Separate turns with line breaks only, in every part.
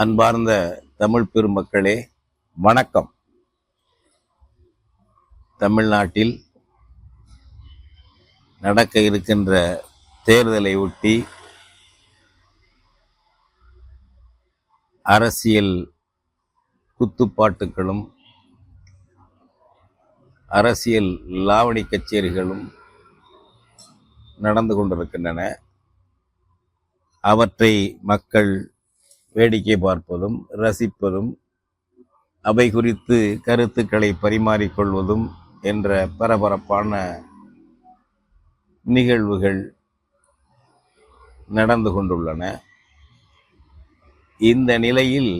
அன்பார்ந்த தமிழ் பெருமக்களே வணக்கம். தமிழ்நாட்டில் நடக்க இருக்கின்ற தேர்தலை ஒட்டி அரசியல் குத்துப்பாட்டுகளும் அரசியல் லாவணி கச்சேரிகளும் நடந்து கொண்டிருக்கின்றன. அவற்றை மக்கள் வேடிக்கை பார்ப்பதும் ரசிப்பதும் அவை குறித்து கருத்துக்களை பரிமாறிக்கொள்வதும் என்ற பரபரப்பான நிகழ்வுகள் நடந்து கொண்டுள்ளன. இந்த நிலையில்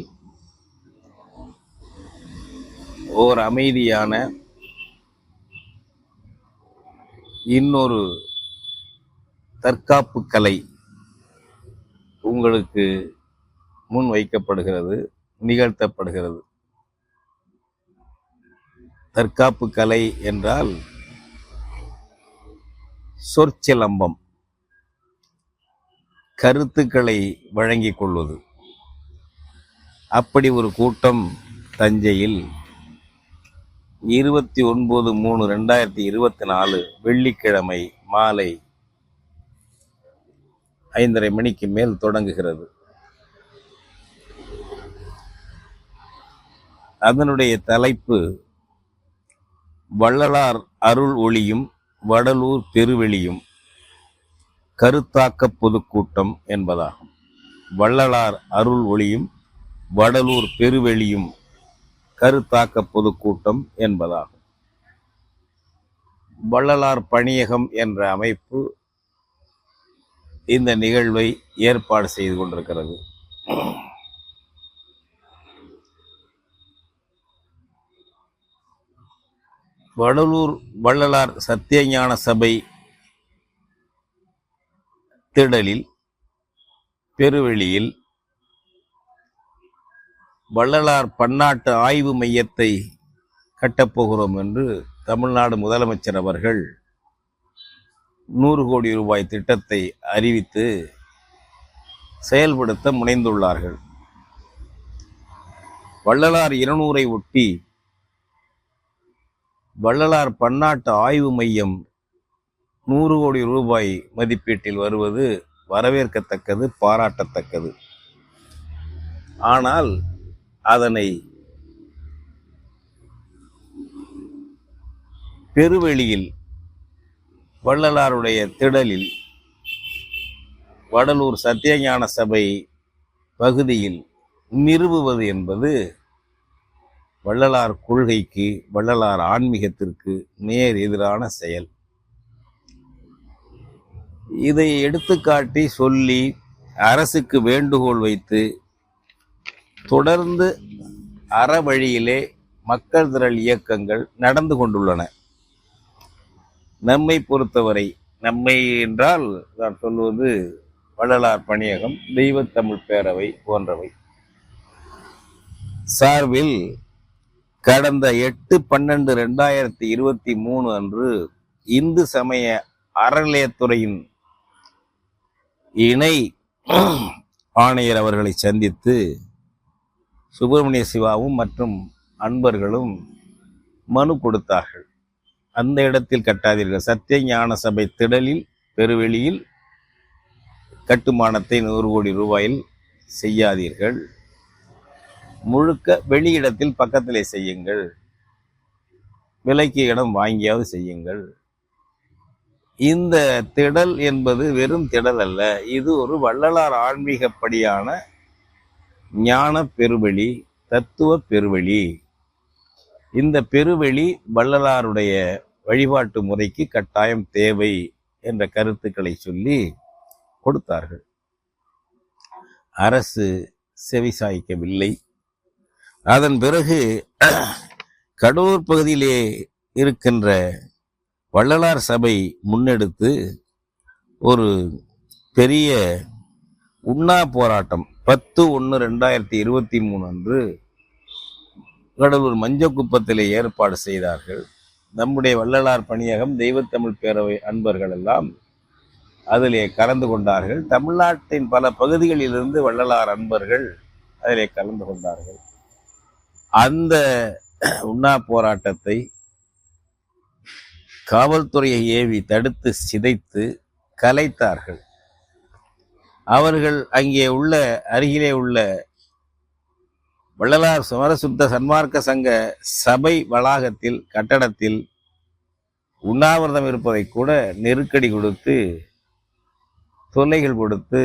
ஓர் அமைதியான இன்னொரு தற்காப்பு கலை உங்களுக்கு முன் வைக்கப்படுகிறது நிகழ்த்தப்படுகிறது. தற்காப்பு கலை என்றால் சொற்சிலம்பம் கருத்துக்களை வழங்கிக் கொள்வது. அப்படி ஒரு கூட்டம் தஞ்சையில் இருபத்தி ஒன்பது மூணு ரெண்டாயிரத்தி இருபத்தி நாலு வெள்ளிக்கிழமை மாலை ஐந்தரை மணிக்கு மேல் தொடங்குகிறது. அதனுடைய தலைப்பு வள்ளலார் அருள் ஒளியும் வடலூர் பெருவெளியும் கருத்தாக்க பொதுக்கூட்டம் என்பதாகும். வள்ளலார் அருள் ஒளியும் வடலூர் பெருவெளியும் கருத்தாக்க பொதுக்கூட்டம் என்பதாகும். வள்ளலார் பணியகம் என்ற அமைப்பு இந்த நிகழ்வை ஏற்பாடு செய்து கொண்டிருக்கிறது. வடலூர் வள்ளலார் சத்தியஞான சபை திடலில் பெருவெளியில் வள்ளலார் பன்னாட்டு ஆய்வு மையத்தை கட்டப்போகிறோம் என்று தமிழ்நாடு முதலமைச்சர் அவர்கள் நூறு கோடி ரூபாய் திட்டத்தை அறிவித்து செயல்படுத்த முனைந்துள்ளார்கள். வள்ளலார் இருநூறை ஒட்டி வள்ளலார் பன்னாட்டு ஆய்வு மையம் நூறு கோடி ரூபாய் மதிப்பீட்டில் வருவது வரவேற்கத்தக்கது பாராட்டத்தக்கது. ஆனால் அதனை பெருவெளியில் வள்ளலாருடைய திடலில் வடலூர் சத்தியஞான சபை பகுதியில் நிறுவுவது என்பது வள்ளலார் கொள்கைக்கு வள்ளலார் ஆன்மீகத்திற்கு நேர் எதிரான செயல். இதை எடுத்துக்காட்டி சொல்லி அரசுக்கு வேண்டுகோள் வைத்து தொடர்ந்து அற வழியிலே மக்கள் திரள் இயக்கங்கள் நடந்து கொண்டுள்ளன. நம்மை பொறுத்தவரை நம்மை என்றால் நான் சொல்வது வள்ளலார் பணியகம் தெய்வத்தமிழ் பேரவை போன்றவை. சார்பில் கடந்த எட்டு பன்னெண்டு ரெண்டாயிரத்தி இருபத்தி மூணு அன்று இந்து சமய அறநிலையத்துறையின் இணை ஆணையர் அவர்களை சந்தித்து சுப்பிரமணிய சிவாவும் மற்றும் அன்பர்களும் மனு கொடுத்தார்கள். அந்த இடத்தில் கட்டாதீர்கள். சத்திய ஞான சபை திடலில் பெருவெளியில் கட்டுமானத்தை நூறு கோடி ரூபாயில் செய்யாதீர்கள். முழுக்க வெளியிடத்தில் பக்கத்திலே செய்யுங்கள். விலைக்கு இடம் வாங்கியாவது செய்யுங்கள். இந்த திடல் என்பது வெறும் திடல் அல்ல இது ஒரு வள்ளலார் ஆன்மீகப்படியான ஞான பெருவெளி தத்துவ பெருவெளி. இந்த பெருவெளி வள்ளலாருடைய வழிபாட்டு முறைக்கு கட்டாயம் தேவை என்ற கருத்துக்களை சொல்லி கொடுத்தார்கள். அரசு செவிசாய்க்கவில்லை. அதன் பிறகு கடலூர் பகுதியிலே இருக்கின்ற வள்ளலார் சபை முன்னெடுத்து ஒரு பெரிய உண்ணா போராட்டம் பத்து ஒன்று ரெண்டாயிரத்தி இருபத்தி மூணு அன்று கடலூர் மஞ்சக்குப்பத்திலே ஏற்பாடு செய்தார்கள். நம்முடைய வள்ளலார் பணியகம் தெய்வத்தமிழ் பேரவை அன்பர்கள் எல்லாம் அதிலே கலந்து கொண்டார்கள். தமிழ்நாட்டின் பல பகுதிகளிலிருந்து வள்ளலார் அன்பர்கள் அதிலே கலந்து கொண்டார்கள். அந்த உண்ணா போராட்டத்தை காவல்துறையை ஏவி தடுத்து சிதைத்து கலைத்தார்கள். அவர்கள் அங்கே உள்ள அருகிலே உள்ள வள்ளலார் சமரசுத்த சன்மார்க்க சங்க சபை வளாகத்தில் கட்டடத்தில் உண்ணாவிரதம் இருப்பதை கூட நெருக்கடி கொடுத்து தொல்லைகள் கொடுத்து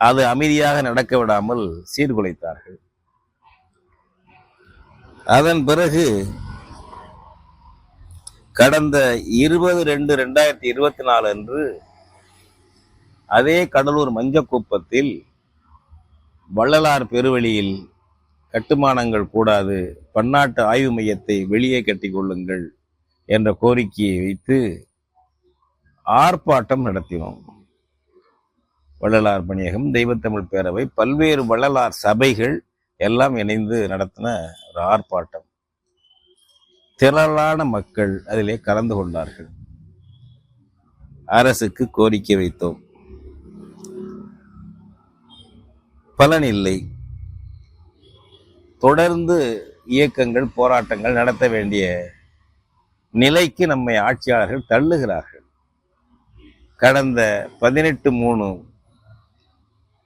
அது அமைதியாக நடக்க விடாமல் சீர்குலைத்தார்கள். அதன் பிறகு கடந்த இருபது ரெண்டு ரெண்டாயிரத்தி இருபத்தி நாலு அன்று அதே கடலூர் மஞ்சக்குப்பத்தில் வள்ளலார் பெருவெளியில் கட்டுமானங்கள் கூடாது பன்னாட்டு ஆய்வு மையத்தை வெளியே கட்டி கொள்ளுங்கள் என்ற கோரிக்கையை வைத்து ஆர்ப்பாட்டம் நடத்தினோம். வள்ளலார் பணியகம் தெய்வத்தமிழ் பேரவை பல்வேறு வள்ளலார் சபைகள் எல்லாம் இணைந்து நடத்தின ஒரு ஆர்ப்பாட்டம். திரளான மக்கள் அதிலே கலந்து கொண்டார்கள். அரசுக்கு கோரிக்கை வைத்தோம். பலன் இல்லை. தொடர்ந்து இயக்கங்கள் போராட்டங்கள் நடத்த வேண்டிய நிலைக்கு நம்மை ஆட்சியாளர்கள் தள்ளுகிறார்கள். கடந்த பதினெட்டு மூணு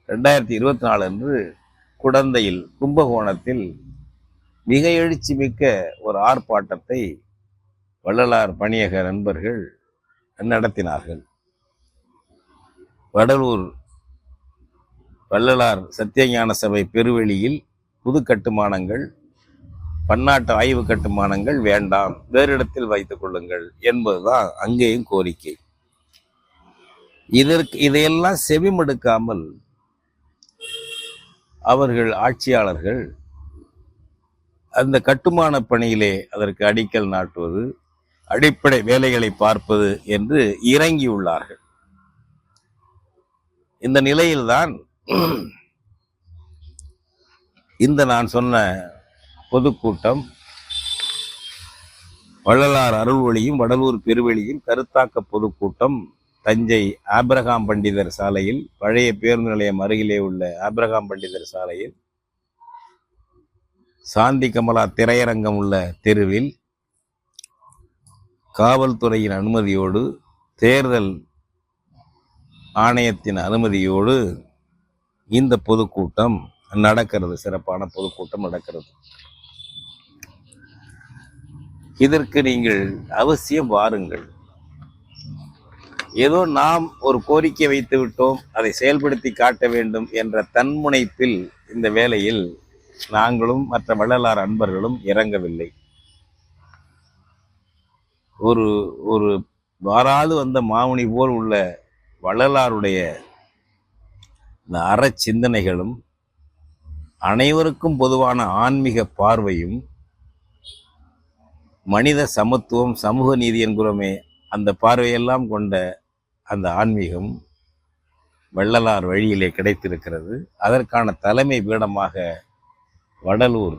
ரெண்டாயிரத்தி இருபத்தி நாலு அன்று குடந்தையில் கும்பகோணத்தில் மிக எழுச்சி மிக்க ஒரு ஆர்ப்பாட்டத்தை வள்ளலார் பணியக நண்பர்கள் நடத்தினார்கள். வடலூர் வள்ளலார் சத்தியஞான சபை பெருவெளியில் புது கட்டுமானங்கள் பன்னாட்டு ஆய்வு கட்டுமானங்கள் வேண்டாம் வேறு இடத்தில் வைத்துக் கொள்ளுங்கள் என்பதுதான் அங்கேயும் கோரிக்கை. இதற்கு இதையெல்லாம் செவிமடுக்காமல் அவர்கள் ஆட்சியாளர்கள் அந்த கட்டுமான பணியிலே அதற்கு அடிக்கல் நாட்டுவது அடிப்படை வேலைகளை பார்ப்பது என்று இறங்கியுள்ளார்கள். இந்த நிலையில்தான் இந்த நான் சொன்ன பொதுக்கூட்டம் வள்ளலார் அருள்வழியும் வடலூர் பெருவெளியும் கருத்தாக்க பொதுக்கூட்டம் தஞ்சை ஆப்ரஹாம் பண்டிதர் சாலையில் பழைய பேருந்து நிலையம் அருகிலே உள்ள ஆப்ரஹாம் பண்டிதர் சாலையில் சாந்தி கமலா திரையரங்கம் உள்ள தெருவில் காவல்துறையின் அனுமதியோடு தேர்தல் ஆணையத்தின் அனுமதியோடு இந்த பொதுக்கூட்டம் நடக்கிறது சிறப்பான பொதுக்கூட்டம் நடக்கிறது. இதற்கு நீங்கள் அவசியம் வாருங்கள். ஏதோ நாம் ஒரு கோரிக்கை வைத்து விட்டோம் அதை செயல்படுத்தி காட்ட வேண்டும் என்ற தன்முனைப்பில் இந்த வேளையில் நாங்களும் மற்ற வள்ளலார் அன்பர்களும் இறங்கவில்லை. ஒரு ஒரு வாராது வந்த மாமுனி போல் உள்ள வள்ளலாருடைய இந்த அற சிந்தனைகளும் அனைவருக்கும் பொதுவான ஆன்மீக பார்வையும் மனித சமத்துவம் சமூக நீதி என்கிறோமே அந்த பார்வையெல்லாம் கொண்ட அந்த ஆன்மீகம் வள்ளலார் வழியிலே கிடைத்திருக்கிறது. அதற்கான தலைமை பீடமாக வடலூர்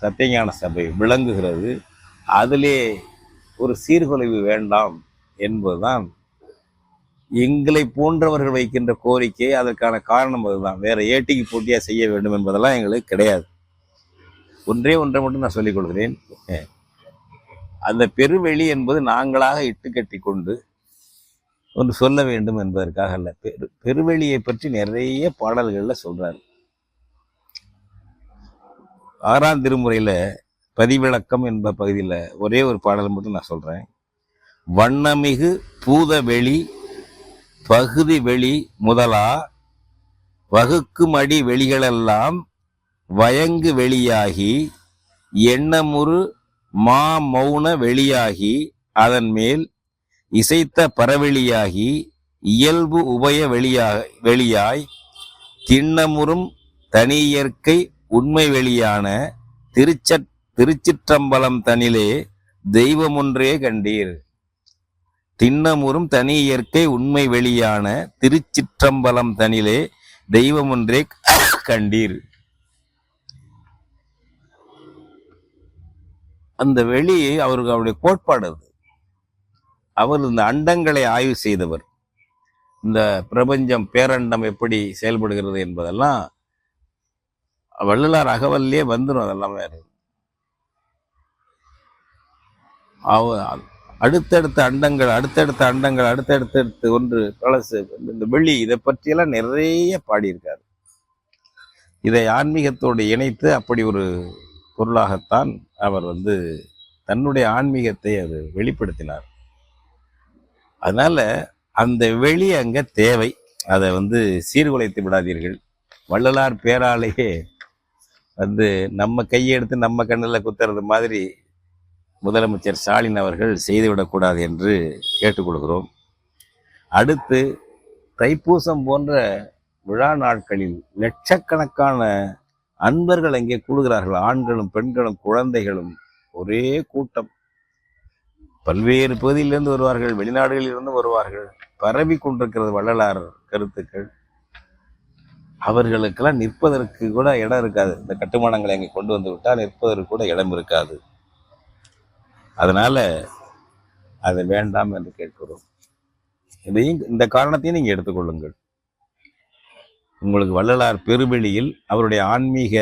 சத்தியஞான சபை விளங்குகிறது. அதிலே ஒரு சீர்குலைவு வேண்டாம் என்பதுதான் எங்களை போன்றவர்கள் வைக்கின்ற கோரிக்கை. அதற்கான காரணம் அதுதான். வேற ஏட்டிக்கு போட்டியாக செய்ய வேண்டும் என்பதெல்லாம் எங்களுக்கு கிடையாது. ஒன்றே ஒன்றை மட்டும் நான் சொல்லிக் கொள்கிறேன். அந்த பெருவெளி என்பது நாங்களாக இட்டு கட்டி கொண்டு ஒன்று சொல்ல வேண்டும் என்பதற்காக அல்ல. பெரு பெருவெளியை பற்றி நிறைய பாடல்களில் சொல்கிறார் ஆறாம் திருமுறையில் பதிவிளக்கம் என்ப பகுதியில் ஒரே ஒரு பாடல் மட்டும் நான் சொல்கிறேன் வண்ணமிகு பூதவெளி பகுதி வெளி முதலா வகுக்குமடி வெளிகளெல்லாம் வயங்கு வெளியாகி எண்ணமுறு மா மௌன வெளியாகி அதன் மேல் இசைத்த பரவெளியாகி இயல்பு உபய வெளியாக வெளியாய் திண்ணமுறும் தனியியற்கை உண்மை வெளியான திருச்ச திருச்சிற்றம்பலம் தனிலே தெய்வமொன்றே கண்டீர். திண்ணமுறும் தனி இயற்கை உண்மை வெளியான திருச்சிற்றம்பலம் தனிலே தெய்வமொன்றே கண்டீர். அந்த வெளி அவருக்கு அவருடைய கோட்பாடு அது. அவர் இந்த அண்டங்களை ஆய்வு செய்தவர். இந்த பிரபஞ்சம் பேரண்டம் எப்படி செயல்படுகிறது என்பதெல்லாம் வள்ளலார் அகவல்லே வந்துடும் அதெல்லாமே அவ அடுத்தடுத்த அண்டங்கள் அடுத்தடுத்த அண்டங்கள் அடுத்தடுத்தடுத்து ஒன்று பழசு இந்த வெளி இதை பற்றியெல்லாம் நிறைய பாடியிருக்காரு. இதை ஆன்மீகத்தோடு இணைத்து அப்படி ஒரு பொருளாகத்தான் அவர் வந்து தன்னுடைய ஆன்மீகத்தை அது வெளிப்படுத்தினார். அதனால அந்த வெளி அங்கே தேவை. அதை வந்து சீர்குலைத்து விடாதீர்கள். வள்ளலார் பேராலேயே வந்து நம்ம கையெடுத்து நம்ம கண்ணில் குத்துறது மாதிரி முதலமைச்சர் ஸ்டாலின் அவர்கள் செய்துவிடக்கூடாது என்று கேட்டுக்கொள்கிறோம். அடுத்து தைப்பூசம் போன்ற விழா நாட்களில் லட்சக்கணக்கான அன்பர்கள் அங்கே கூடுகிறார்கள். ஆண்களும் பெண்களும் குழந்தைகளும் ஒரே கூட்டம். பல்வேறு பகுதியிலிருந்து வருவார்கள் வெளிநாடுகளிலிருந்து வருவார்கள் பரவி கொண்டிருக்கிறது வள்ளலார் கருத்துக்கள். அவர்களுக்கெல்லாம் நிற்பதற்கு கூட இடம் இருக்காது. இந்த கட்டுமானங்களை அங்கே கொண்டு வந்து விட்டால் நிற்பதற்கு கூட இடம் இருக்காது. அதனால அது வேண்டாம் என்று கேட்கிறோம். இதையும் இந்த காரணத்தையும் நீங்கள் எடுத்துக்கொள்ளுங்கள் உங்களுக்கு வள்ளலார் பெருவெளியில் அவருடைய ஆன்மீக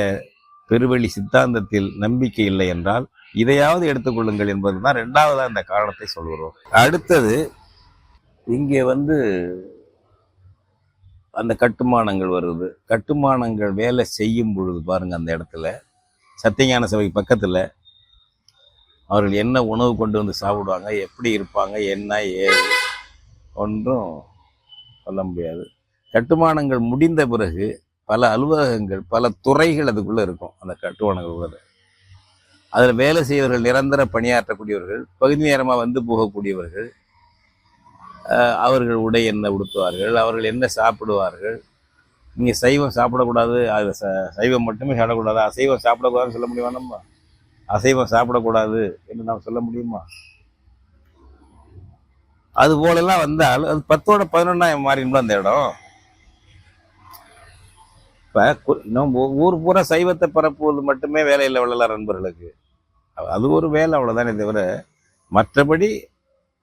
பெருவெளி சித்தாந்தத்தில் நம்பிக்கை இல்லை என்றால் இதையாவது எடுத்துக்கொள்ளுங்கள் என்பதுதான் ரெண்டாவதாக இந்த காரணத்தை சொல்கிறோம். அடுத்தது இங்கே வந்து அந்த கட்டுமானங்கள் வருது. கட்டுமானங்கள் வேலை செய்யும் பொழுது பாருங்கள் அந்த இடத்துல சத்தியஞான சபை பக்கத்தில் அவர்கள் என்ன உணவு கொண்டு வந்து சாப்பிடுவாங்க எப்படி இருப்பாங்க என்ன ஏது ஒன்றும் சொல்ல முடியாது. கட்டுமானங்கள் முடிந்த பிறகு பல அலுவலகங்கள் பல துறைகள் அதுக்குள்ளே இருக்கும் அந்த கட்டுமானங்கள் உள்ளது. அதில் வேலை செய்வர்கள் நிரந்தர பணியாற்றக்கூடியவர்கள் பகுதி நேரமாக வந்து போகக்கூடியவர்கள் அவர்கள் உடை என்ன உடுத்துவார்கள் அவர்கள் என்ன சாப்பிடுவார்கள். நீங்கள் சைவம் சாப்பிடக்கூடாது அது ச- சைவம் மட்டுமே சாப்பிடக்கூடாது. அசைவம் சாப்பிடக்கூடாதுன்னு சொல்ல முடியுமா நம்ம? அசைவம் சாப்பிடக்கூடாது என்று நாம் சொல்ல முடியுமா? அது போலெல்லாம் வந்தால் அது பத்தோட பதினொன்னாயிரம் மாறிடும்ல அந்த இடம்? இப்போ இன்னும் ஊர் பூரா சைவத்தை பரப்புவது மட்டுமே வேலையில் வள்ளலார் நண்பர்களுக்கு அது ஒரு வேலை அவ்வளோதானே தவிர மற்றபடி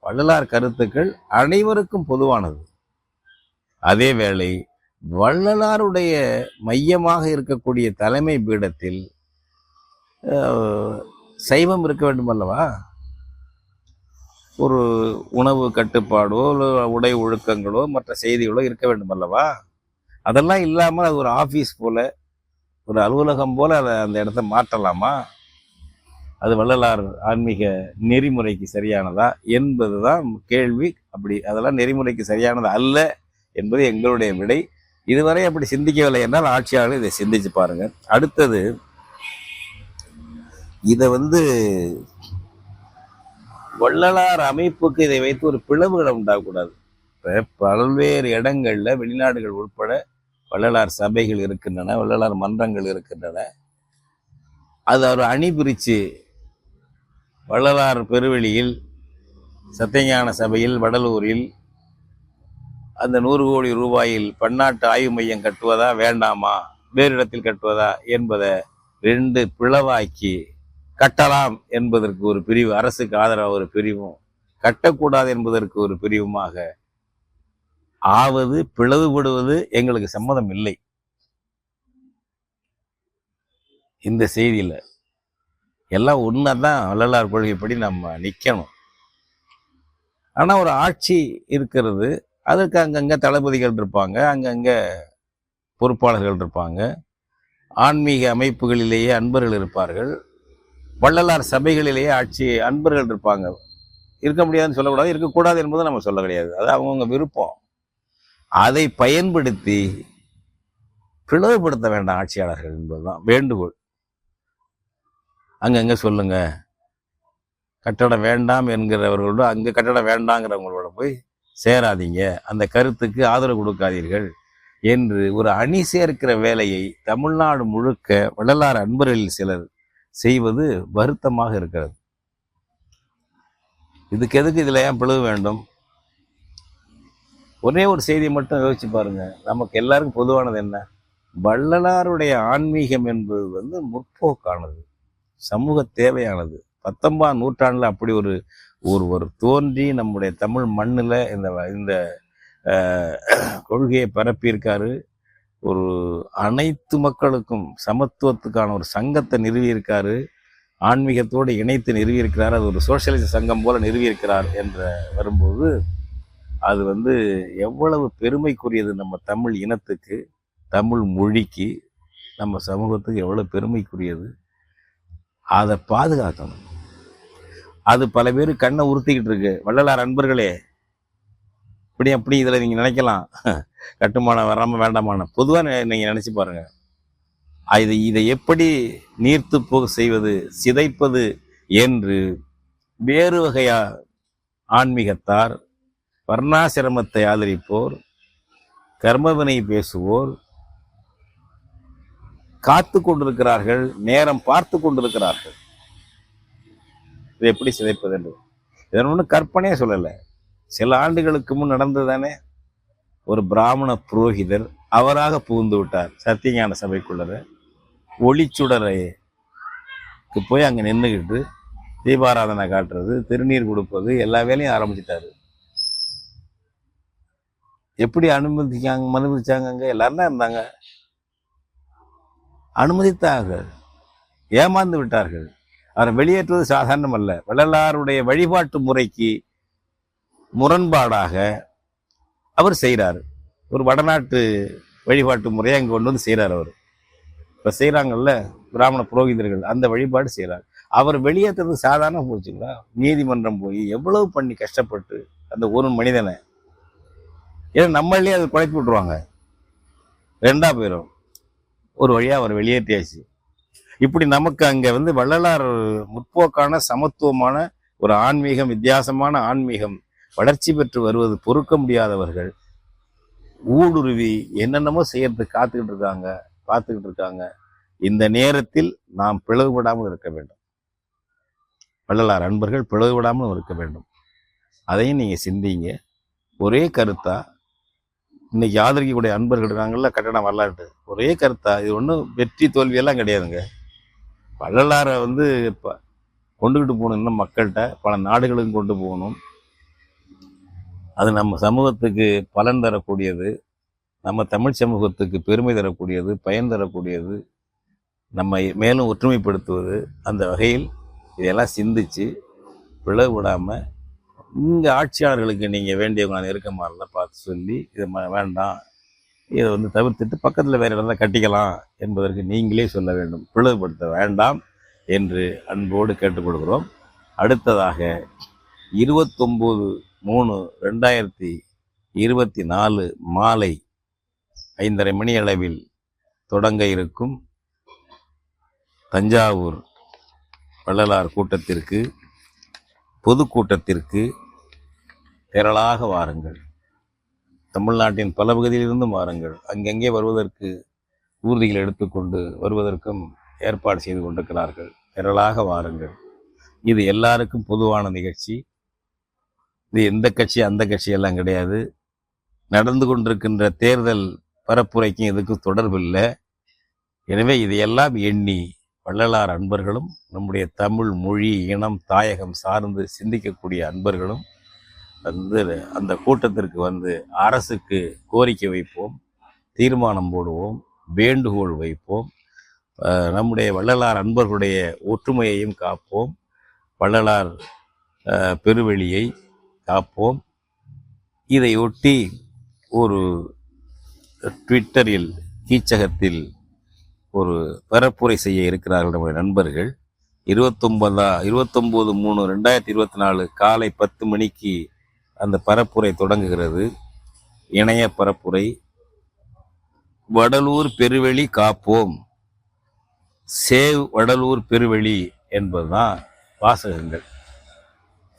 வள்ளலார் கருத்துக்கள் அனைவருக்கும் பொதுவானது. அதே வேளை வள்ளலாருடைய மையமாக இருக்கக்கூடிய தலைமை பீடத்தில் சைவம் இருக்க வேண்டும் அல்லவா? ஒரு உணவு கட்டுப்பாடோ உடை ஒழுக்கங்களோ மற்ற செய்திகளோ இருக்க வேண்டும் அல்லவா? அதெல்லாம் இல்லாமல் அது ஒரு ஆஃபீஸ் போல் ஒரு அலுவலகம் போல் அதை அந்த இடத்த மாற்றலாமா? அது வள்ளலார் ஆன்மீக நெறிமுறைக்கு சரியானதா என்பது தான் கேள்வி. அப்படி அதெல்லாம் நெறிமுறைக்கு சரியானது அல்ல என்பது எங்களுடைய விடை. இதுவரை அப்படி சிந்திக்கவில்லை என்றால் ஆட்சியாளர்கள் இதை சிந்திச்சு பாருங்க அடுத்தது இதை வந்து வள்ளலார் அமைப்புக்கு இதை வைத்து ஒரு பிளவுகளை உண்டாகக்கூடாது. இப்போ பல்வேறு இடங்களில் வெளிநாடுகள் உட்பட வள்ளலார் சபைகள் இருக்கின்றன வள்ளலார் மன்றங்கள் இருக்கின்றன. அது அவர் அணி பிரிச்சு வள்ளலார் பெருவெளியில் சத்தியஞான சபையில் வடலூரில் அந்த நூறு கோடி ரூபாயில் பன்னாட்டு ஆய்வு மையம் கட்டுவதா வேண்டாமா? வேறு இடத்தில் கட்டுவதா என்பதை ரெண்டு பிளவாக்கி கட்டலாம் என்பதற்கு ஒரு பிரிவு அரசுக்கு ஆதரவாக ஒரு பிரிவும் கட்டக்கூடாது என்பதற்கு ஒரு பிரிவுமாக ஆவது பிளவுபடுவது எங்களுக்கு சம்மதம் இல்லை. இந்த செய்தியில எல்லாம் உண்மைதான் வள்ளலார் கொள்கைப்படி நம்ம நிற்கணும் ஆனா ஒரு ஆட்சி இருக்கிறது அதற்கு அங்கங்கே தளபதிகள் இருப்பாங்க அங்கங்கே பொறுப்பாளர்கள் இருப்பாங்க. ஆன்மீக அமைப்புகளிலேயே அன்பர்கள் இருப்பார்கள். வள்ளலார் சபைகளிலேயே ஆட்சி அன்பர்கள் இருப்பாங்க. இருக்க முடியாதுன்னு சொல்லக்கூடாது இருக்கக்கூடாது என்பது நம்ம சொல்ல கிடையாது. அது அவங்கவுங்க விருப்பம். அதை பயன்படுத்தி பிளவுபடுத்த வேண்டாம் ஆட்சியாளர்கள் என்பதுதான் வேண்டுகோள். அங்கங்கே சொல்லுங்க. கட்டடம் வேண்டாம் என்கிறவர்களோட அங்கே கட்டடம் வேண்டாங்கிறவங்களோட போய் சேராதீங்க. அந்த கருத்துக்கு ஆதரவு கொடுக்காதீர்கள் என்று ஒரு அணி சேர்க்கிற வேலையை தமிழ்நாடு முழுக்க வள்ளலார் அன்பர்களில் சிலர் செய்வது வருத்தமாக இருக்கிறது. இதுக்கு எதுக்கு இதில் ஏன் பிளவு வேண்டும்? ஒரே ஒரு செய்தியை மட்டும் யோசிச்சு பாருங்கள் நமக்கு எல்லாருக்கும் பொதுவானது என்ன? வள்ளலாருடைய ஆன்மீகம் என்பது வந்து முற்போக்கானது. சமூக தேவையானது. பத்தொன்பதாம் நூற்றாண்டில் அப்படி ஒரு ஒருவர் தோன்றி நம்முடைய தமிழ் மண்ணில் இந்த இந்த கொள்கையை பரப்பியிருக்காரு. ஒரு அனைத்து மக்களுக்கும் சமத்துவத்துக்கான ஒரு சங்கத்தை நிறுவியிருக்காரு. ஆன்மீகத்தோடு இணைத்து நிறுவியிருக்கிறார். அது ஒரு சோசியலிச சங்கம் போல நிறுவியிருக்கிறார் என்ற வரும்போது அது வந்து எவ்வளவு பெருமைக்குரியது நம்ம தமிழ் இனத்துக்கு தமிழ் மொழிக்கு நம்ம சமூகத்துக்கு எவ்வளவு பெருமைக்குரியது. அதை பாதுகாக்கணும். அது பல பேர் கண்ணை உறுத்திக்கிட்டு இருக்கு. வள்ளலார் அன்பர்களே இப்படி அப்படி இதில் நீங்கள் நினைக்கலாம். கட்டுமானம் வராமல் வேண்டாமான. பொதுவாக நீங்கள் நினச்சி பாருங்கள் இது இதை எப்படி நீர்த்து போக செய்வது சிதைப்பது என்று வேறு வகையா ஆன்மீகத்தார் வர்ணாசிரமத்தை ஆதரிப்போர் கர்மவினை பேசுவோர் காத்து கொண்டிருக்கிறார்கள் நேரம் பார்த்து கொண்டிருக்கிறார்கள். இதை எப்படி சிதைப்பது என்று? இதன் ஒன்றும் கற்பனையே சொல்லலை. சில ஆண்டுகளுக்கு முன் நடந்ததானே ஒரு பிராமண புரோகிதர் அவராக புகுந்து விட்டார் சத்தியஞான சபைக்குள்ளர. ஒளிச்சுடரைக்கு போய் அங்கே நின்றுக்கிட்டு தீபாராதனை காட்டுறது திருநீர் கொடுப்பது எல்லா வேலையும் ஆரம்பிச்சிட்டாரு. எப்படி அனுமதிக்காங்க அனுமதிச்சாங்க அங்க எல்லாரும் தான் இருந்தாங்க. அனுமதித்தார்கள். ஏமாந்து விட்டார்கள். அவரை வெளியேற்றுவது சாதாரணம் அல்ல வள்ளலாருடைய வழிபாட்டு முறைக்கு முரண்பாடாக அவர் செய்கிறார் ஒரு வடநாட்டு வழிபாட்டு முறையை அங்கே கொண்டு வந்து செய்கிறார் அவர். இப்போ செய்கிறாங்கல்ல பிராமண புரோகிதர்கள் அந்த வழிபாடு செய்கிறார் அவர் வெளியேற்றுறது சாதாரண போச்சுங்களா? நீதிமன்றம் போய் எவ்வளவு பண்ணி கஷ்டப்பட்டு அந்த ஒரு மனிதனை ஏன்னா நம்மளே அதை குழப்பி விட்ருவாங்க ரெண்டா போயிடும் ஒரு வழியாக அவர் வெளியேற்றியாச்சு. இப்படி நமக்கு அங்கே வந்து வள்ளலார் முற்போக்கான சமத்துவமான ஒரு ஆன்மீகம் வித்தியாசமான ஆன்மீகம் வளர்ச்சி பெற்று வருவது பொறுக்க முடியாதவர்கள் ஊடுருவி என்னென்னமோ செய்யறதுக்கு காத்துக்கிட்டு இருக்காங்க பார்த்துக்கிட்டு இருக்காங்க. இந்த நேரத்தில் நாம் பிளவுபடாமல் இருக்க வேண்டும். வள்ளலார் அன்பர்கள் பிளவுபடாமல் இருக்க வேண்டும். அதையும் நீங்கள் சிந்திங்க. ஒரே கருத்தாக இன்னைக்கு ஆதரிக்கக்கூடிய அன்பர்கள் இருக்காங்கல்ல கட்டணம் வரலாற்று ஒரே கருத்தா இது ஒன்றும் வெற்றி தோல்வியெல்லாம் கிடையாதுங்க. வள்ளலாரை வந்து இப்போ கொண்டுக்கிட்டு போகணும் இன்னும் மக்கள்கிட்ட பல நாடுகளுக்கும் கொண்டு போகணும். அது நம்ம சமூகத்துக்கு பலன் தரக்கூடியது நம்ம தமிழ் சமூகத்துக்கு பெருமை தரக்கூடியது பயன் தரக்கூடியது நம்ம மேலும் ஒற்றுமைப்படுத்துவது அந்த வகையில் இதெல்லாம் சிந்திச்சு பிளவு விடாமல் இங்கே ஆட்சியாளர்களுக்கு நீங்கள் வேண்டியவங்க நான் இருக்க மாதிரிலாம் பார்த்து சொல்லி இதை வேண்டாம். இதை வந்து தவிர்த்துட்டு பக்கத்தில் வேறு இடத்துல கட்டிக்கலாம் என்பதற்கு நீங்களே சொல்ல வேண்டும். பிளவுபடுத்த வேண்டாம் என்று அன்போடு கேட்டுக்கொள்கிறோம். அடுத்ததாக இருபத்தொம்போது மூணு ரெண்டாயிரத்தி இருபத்தி நாலு மாலை ஐந்தரை மணி அளவில் தொடங்க இருக்கும் தஞ்சாவூர் வள்ளலார் கூட்டத்திற்கு பொதுக்கூட்டத்திற்கு திரளாக வாருங்கள். தமிழ்நாட்டின் பல பகுதியிலிருந்தும் வாருங்கள். அங்கங்கே வருவதற்கு ஊர்திகள் எடுத்துக்கொண்டு வருவதற்கும் ஏற்பாடு செய்து கொண்டிருக்கிறார்கள். திரளாக வாருங்கள். இது எல்லாருக்கும் பொதுவான நிகழ்ச்சி. இது எந்த கட்சி அந்த கட்சி எல்லாம் கிடையாது. நடந்து கொண்டிருக்கின்ற தேர்தல் பரப்புரைக்கும் இதுக்கும் தொடர்பில்லை எனவே இதையெல்லாம் எண்ணி வள்ளலார் அன்பர்களும் நம்முடைய தமிழ் மொழி இனம் தாயகம் சார்ந்து சிந்திக்கக்கூடிய அன்பர்களும் வந்து அந்த கூட்டத்திற்கு வந்து அரசுக்கு கோரிக்கை வைப்போம் தீர்மானம் போடுவோம் வேண்டுகோள் வைப்போம். நம்முடைய வள்ளலார் அன்பர்களுடைய ஒற்றுமையையும் காப்போம். வள்ளலார் பெருவெளியை காப்போம். இதையொட்டி ஒரு ட்விட்டரில் கீச்சகத்தில் ஒரு பரப்புரை செய்ய இருக்கிறார்கள் நம்முடைய நண்பர்கள். இருபத்தொன்பதா இருபத்தொம்போது மூணு ரெண்டாயிரத்தி இருபத்தி நாலு காலை பத்து மணிக்கு அந்த பரப்புரை தொடங்குகிறது. இணைய பரப்புரை வடலூர் பெருவெளி காப்போம். சேவ் வடலூர் பெருவெளி என்பதுதான் வாசகங்கள்.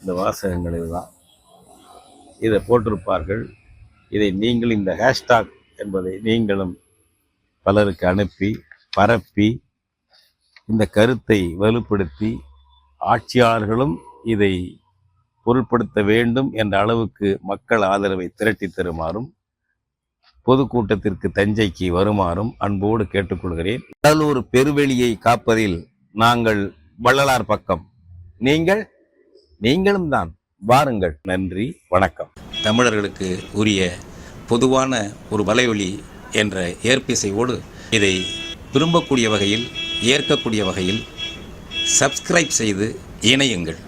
இந்த வாசகங்கள் இதுதான். இதை போட்டிருப்பார்கள். இதை நீங்கள் இந்த ஹேஷ்டாக் என்பதை நீங்களும் பலருக்கு அனுப்பி பரப்பி இந்த கருத்தை வலுப்படுத்தி ஆட்சியாளர்களும் இதை பொருட்படுத்த வேண்டும் என்ற அளவுக்கு மக்கள் ஆதரவை திரட்டி தருமாறும் பொதுக்கூட்டத்திற்கு தஞ்சைக்கு வருமாறும் அன்போடு கேட்டுக்கொள்கிறேன். கடலூர் பெருவெளியை காப்பதில் நாங்கள் வள்ளலார் பக்கம். நீங்கள் நீங்களும் தான். வாருங்கள். நன்றி வணக்கம். தமிழர்களுக்கு உரிய பொதுவான ஒரு வலைவழி என்ற ஏற்பிசையோடு இதை விரும்பக்கூடிய வகையில் ஏற்கக்கூடிய வகையில் சப்ஸ்கிரைப் செய்து இணையுங்கள்.